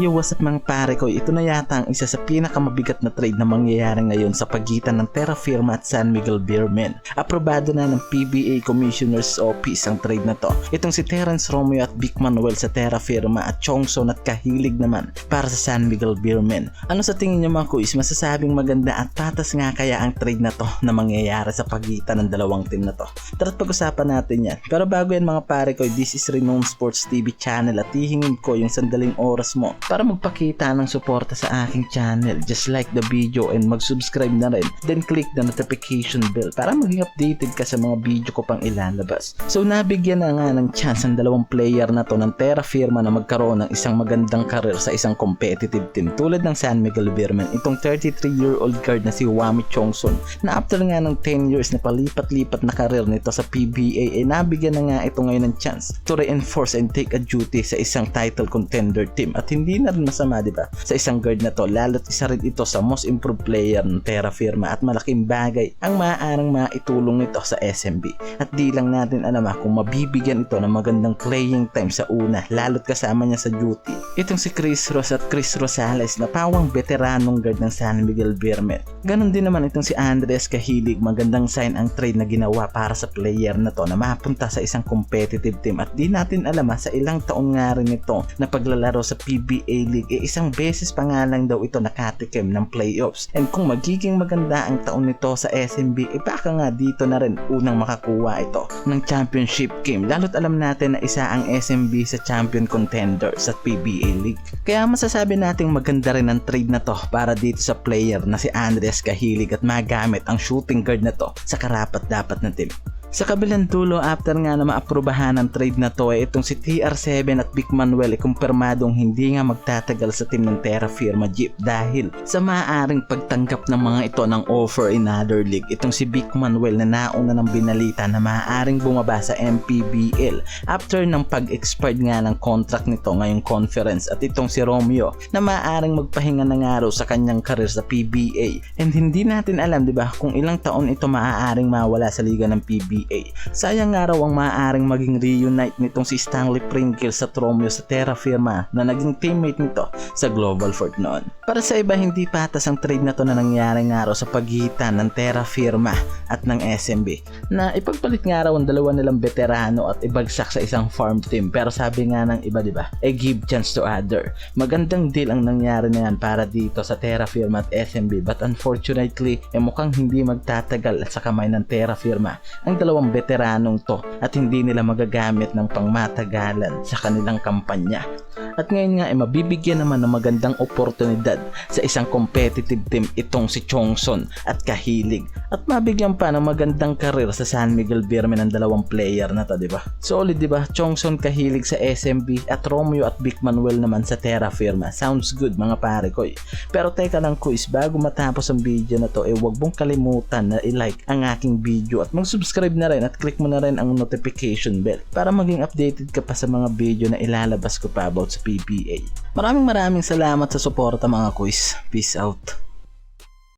Yo, what's up mga pare ko? Ito na yata ang isa sa pinakamabigat na trade na mangyayari ngayon sa pagitan ng Terra Firma at San Miguel Beermen. Aprobado na ng PBA Commissioner's Office ang trade na to. Itong si Terence Romeo at Vic Manuel sa Terra Firma at Chongson at Kahilig naman para sa San Miguel Beermen. Ano sa tingin niyo mga kuis? Masasabing maganda at patas nga kaya ang trade na to na mangyayari sa pagitan ng dalawang team na to. Tara't pag-usapan natin yan. Pero bago yan mga pare ko, this is Renowned Sports TV channel at hihingin ko yung sandaling oras mo para magpakita ng suporta sa aking channel. Just like the video and mag-subscribe na rin. Then click the notification bell para maging updated ka sa mga video ko pang ilalabas. So nabigyan na nga ng chance ang dalawang player na to ng Terra Firma na magkaroon ng isang magandang karir sa isang competitive team tulad ng San Miguel Beermen. Itong 33-year-old guard na si Wami Chongson na after nga ng 10 years na palipat-lipat na karir nito sa PBA ay nabigyan na nga ito ngayon ng chance to reinforce and take a duty sa isang title contender team at hindi na rin masama di ba? Sa isang guard na to lalo't isa rin ito sa most improved player ng Terra Firma at malaking bagay ang maaaring maitulong nito sa SMB at di lang natin alam ah, kung mabibigyan ito ng magandang playing time sa una lalo't kasama niya sa duty. Itong si Chris Ross at Chris Rosales na pawang veteranong guard ng San Miguel Beermen ganon din naman itong si Andres Kahilig magandang sign ang trade na ginawa para sa player na to na mapunta sa isang competitive team. At di natin alam ah, sa ilang taon nga rin ito na paglalaro sa PBA League eh isang beses pa nga lang daw ito nakatikim ng playoffs. And kung magiging maganda ang taon nito sa SMB eh baka nga dito na rin unang makakuha ito ng championship game. Lalo't alam natin na isa ang SMB sa champion contender sa PBA League. Kaya masasabi nating maganda rin ang trade na to para dito sa player na si Andres Kahilig at magamit ang shooting guard na to sa karapat dapat na team sa kabilang dulo, after nga na maaprubahan ang trade na to, ay itong si TR7 at Vic Manuel ay kumpirmadong hindi nga magtatagal sa team ng Terra Firma Jeep dahil sa maaaring pagtanggap ng mga ito ng offer in other league. Itong si Vic Manuel na nauna ng binalita na maaaring bumaba sa MPBL after ng pag-expired nga ng contract nito ngayong conference at itong si Romeo na maaaring magpahinga ng araw sa kanyang career sa PBA and hindi natin alam 'di ba kung ilang taon ito maaaring mawala sa liga ng PBA PBA. Sayang nga raw ang maaaring maging reunite nitong si Stanley Pringles sa Tromeo sa Terra Firma na naging teammate nito sa Global Fort noon. Para sa iba, hindi patas ang trade na to na nangyari nga raw sa pagitan ng Terra Firma at ng SMB na ipagpalit nga raw ang dalawa nilang veterano at ibagsak sa isang farm team pero sabi nga ng iba diba, eh give chance to other. Magandang deal ang nangyari na yan para dito sa Terra Firma at SMB but unfortunately, eh mukhang hindi magtatagal sa kamay ng Terra Firma ang dalawang veteranong to at hindi nila magagamit ng pangmatagalan sa kanilang kampanya. At ngayon nga ay mabibigyan naman ng magandang oportunidad sa isang competitive team itong si Chongson at Kahilig at mabigyan pa ng magandang karir sa San Miguel Beermen ng dalawang player na to, di ba? Solid, di ba? Chongson Kahilig sa SMB at Romeo at Vic Manuel naman sa Terra Firma. Sounds good mga pare ko. eh. Pero teka lang quiz, bago matapos ang video na to, eh wag mong kalimutan na i-like ang aking video at mag-subscribe na rin at click mo na rin ang notification bell para maging updated ka pa sa mga video na ilalabas ko pa about sa PBA. Maraming maraming salamat sa suporta mga quiz. Peace out.